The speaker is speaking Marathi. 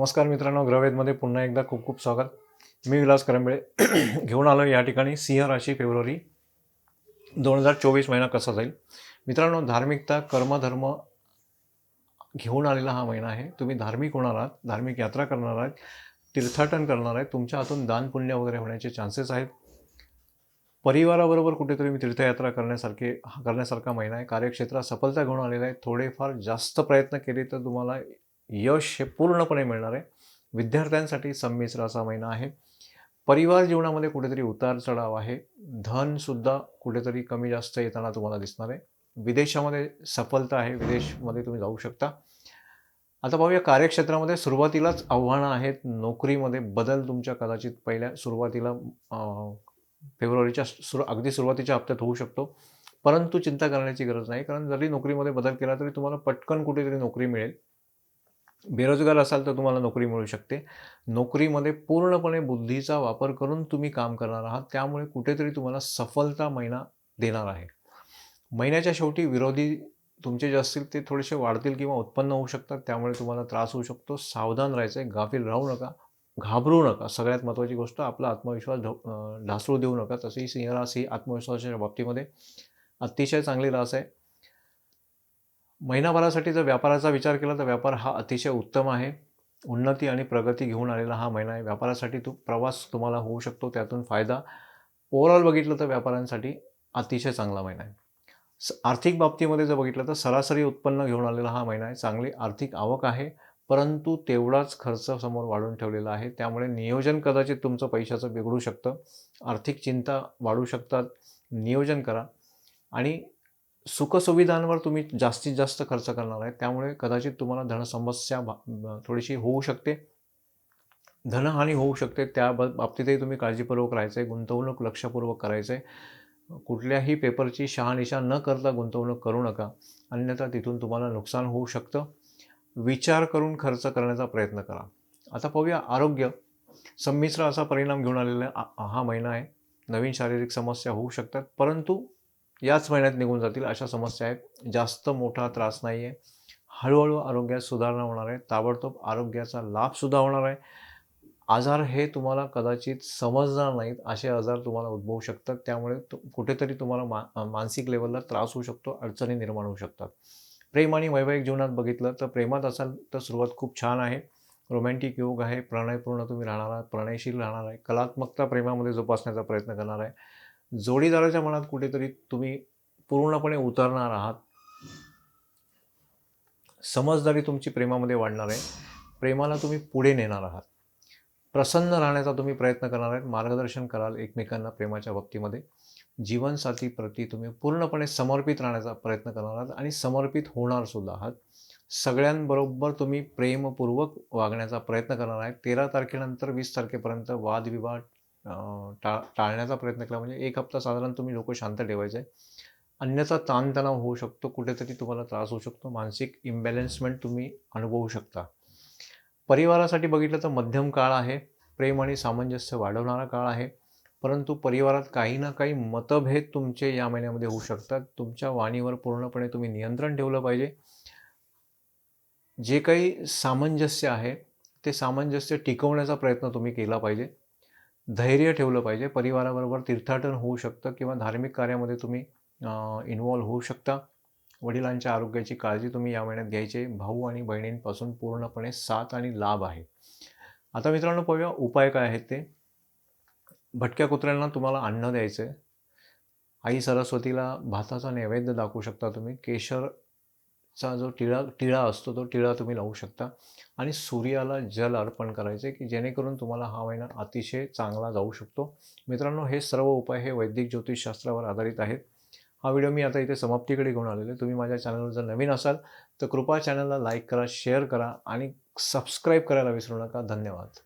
नमस्कार मित्रांनो ग्रहवेदमध्ये पुन्हा एकदा खूप खूप स्वागत. मी विलास करंबळे. घेऊन आलो या ठिकाणी. सिंह राशी फेब्रुवारी दोन हजार चोवीस महिना कसा जाईल? मित्रांनो धार्मिकता कर्मधर्म घेऊन आलेला हा महिना आहे. तुम्ही धार्मिक होणार आहात धार्मिक यात्रा करणार आहात तीर्थाटन करणार आहे तुमच्या हातून दानपुण्य वगैरे होण्याचे चान्सेस आहेत. परिवाराबरोबर कुठेतरी मी तीर्थयात्रा करण्यासारखे करण्यासारखा महिना आहे. कार्यक्षेत्रात सफलता घेऊन आलेला आहे. थोडेफार जास्त प्रयत्न केले तर तुम्हाला यश हे पूर्णपणे मिळणार आहे. विद्यार्थ्यांसाठी संमिश्र असा महिना आहे. परिवार जीवनामध्ये कुठेतरी उतार चढाव आहे. धनसुद्धा कुठेतरी कमी जास्त येताना तुम्हाला दिसणार आहे. विदेशामध्ये सफलता आहे. विदेशमध्ये तुम्ही जाऊ शकता. आता पाहूया कार्यक्षेत्रामध्ये सुरुवातीलाच आव्हानं आहेत. नोकरीमध्ये बदल तुमच्या कदाचित पहिल्या सुरुवातीला फेब्रुवारीच्या सुरू अगदी सुरुवातीच्या हप्त्यात होऊ शकतो. परंतु चिंता करण्याची गरज नाही. कारण जरी नोकरीमध्ये बदल केला तरी तुम्हाला पटकन कुठेतरी नोकरी मिळेल. बेरोजगार असाल तर तुम्हाला नोकरी मिळू शकते. नोकरीमध्ये पूर्णपणे बुद्धीचा वापर करून तुम्ही काम करणार आहात. त्यामुळे कुठेतरी तुम्हाला सफलता महिना देणार आहे. महिन्याच्या शेवटी विरोधी तुमचे जे असतील ते थोडेसे वाढतील किंवा उत्पन्न होऊ शकतात. त्यामुळे तुम्हाला त्रास होऊ शकतो. सावधान राहायचं आहे गाफील राहू नका. घाबरू नका. सगळ्यात महत्त्वाची गोष्ट आपला आत्मविश्वास ढासळू देऊ नका. तसेही सिंहरास ही आत्मविश्वासाच्या बाबतीमध्ये अतिशय चांगली रास आहे. महिनाभरासाठी जर व्यापाराचा विचार केला तर व्यापार हा अतिशय उत्तम आहे. उन्नती आणि प्रगती घेऊन आलेला हा महिना आहे. व्यापारासाठी तो प्रवास तुम्हाला होऊ शकतो त्यातून फायदा. ओव्हरऑल बघितलं तर व्यापाऱ्यांसाठी अतिशय चांगला महिना आहे. स आर्थिक बाबतीमध्ये जर बघितलं तर सरासरी उत्पन्न घेऊन आलेला हा महिना आहे. चांगली आर्थिक आवक आहे परंतु तेवढाच खर्च समोर वाढून ठेवलेला आहे. त्यामुळे नियोजन कदाचित तुमचं पैशाचं बिघडू शकतं. आर्थिक चिंता वाढू शकतात. नियोजन करा. आणि सुखसुविधांवर तुम्ही जास्तीत जास्त खर्च करणार आहे. त्यामुळे कदाचित तुम्हाला धनसमस्या थोडीशी होऊ शकते. धनहानी होऊ शकते. त्या बाबतीतही तुम्ही काळजीपूर्वक राहायचं आहे गुंतवणूक लक्षपूर्वक करायचं आहे कुठल्याही पेपरची शहानिशा न करता गुंतवणूक करू नका. अन्यथा तिथून तुम्हाला नुकसान होऊ शकतं. विचार करून खर्च करण्याचा प्रयत्न करा. आता पाहूया आरोग्य. संमिश्र असा परिणाम घेऊन आलेला हा महिना आहे. नवीन शारीरिक समस्या होऊ शकतात. परंतु याच महिन्यात निघून जातील अशा समस्या आहेत. जास्त मोठा त्रास नाही आहे हळूहळू आरोग्यात सुधारणा होणार आहे. ताबडतोब आरोग्याचा लाभसुद्धा होणार आहे. आजार हे तुम्हाला कदाचित समजणार नाहीत असे आजार तुम्हाला उद्भवू शकतात. त्यामुळे तु कुठेतरी तुम्हाला मा मानसिक लेवलला त्रास होऊ शकतो अडचणी निर्माण होऊ शकतात. प्रेम आणि वैवाहिक जीवनात बघितलं तर प्रेमात असाल तर सुरुवात खूप छान आहे. रोमॅन्टिक योग आहे. प्रणयपूर्ण तुम्ही राहणार आहात. प्रणयशील राहणार आहे. कलात्मकता प्रेमामध्ये जोपासण्याचा प्रयत्न करणार आहे. जोडीदाराच्या मनात कुठेतरी तुम्ही पूर्णपणे उतरणार आहात. समजदारी तुमची प्रेमामध्ये वाढणार आहे. प्रेमाला तुम्ही पुढे नेणार आहात. प्रसन्न राहण्याचा तुम्ही प्रयत्न करणार आहेत. मार्गदर्शन कराल एकमेकांना प्रेमाच्या बाबतीमध्ये जीवनसाथीप्रती तुम्ही पूर्णपणे समर्पित राहण्याचा प्रयत्न करणार आहात आणि समर्पित होणार सुद्धा आहात. सगळ्यांबरोबर तुम्ही प्रेमपूर्वक वागण्याचा प्रयत्न करणार आहे तेरा तारखेनंतर वीस तारखेपर्यंत वादविवाद टाळ टाळण्याचा प्रयत्न केला. म्हणजे एक हप्ता साधारण तुम्ही लोक शांत ठेवायचे. आहे अन्यथा ताणतणाव होऊ शकतो. कुठेतरी तुम्हाला त्रास होऊ शकतो. मानसिक इम्बॅलन्समेंट तुम्ही अनुभवू शकता. परिवारासाठी बघितलं तर मध्यम काळ आहे. प्रेम आणि सामंजस्य वाढवणारा काळ आहे. परंतु परिवारात काही ना काही मतभेद तुमचे या महिन्यामध्ये होऊ शकतात. तुमच्या वाणीवर पूर्णपणे तुम्ही नियंत्रण ठेवलं पाहिजे. जे काही सामंजस्य आहे ते सामंजस्य टिकवण्याचा प्रयत्न तुम्ही केला पाहिजे. धैर्य ठेवलं पाहिजे. परिवाराबरोबर तीर्थाटन होऊ शकतं किंवा धार्मिक कार्यामध्ये तुम्ही इन्वॉल्व्ह होऊ शकता. वडिलांच्या आरोग्याची काळजी तुम्ही या महिन्यात घ्यायची. भाऊ आणि बहिणींपासून पूर्णपणे साथ आणि लाभ आहे. आता मित्रांनो पाहूया उपाय काय आहेत ते. भटक्या कुत्र्यांना तुम्हाला अन्न द्यायचं आहे आई सरस्वतीला भाताचा नैवेद्य दाखवू शकता तुम्ही. केशर चा जो टिळा टिळा असतो तो टिळा तुम्ही लावू शकता. आणि सूर्याला जल अर्पण करायचे की जेणेकरून तुम्हाला हा महिना अतिशय चांगला जाऊ शकतो. मित्रांनो हे सर्व उपाय हे वैदिक ज्योतिषशास्त्रावर आधारित आहेत. हा व्हिडिओ मी आता इथे समाप्तीकडे घेऊन आलेलो आहे. तुम्ही माझ्या चॅनलवर जर नवीन असाल तर कृपा चॅनलला लाईक करा शेअर करा आणि सबस्क्राईब करायला विसरू नका. धन्यवाद.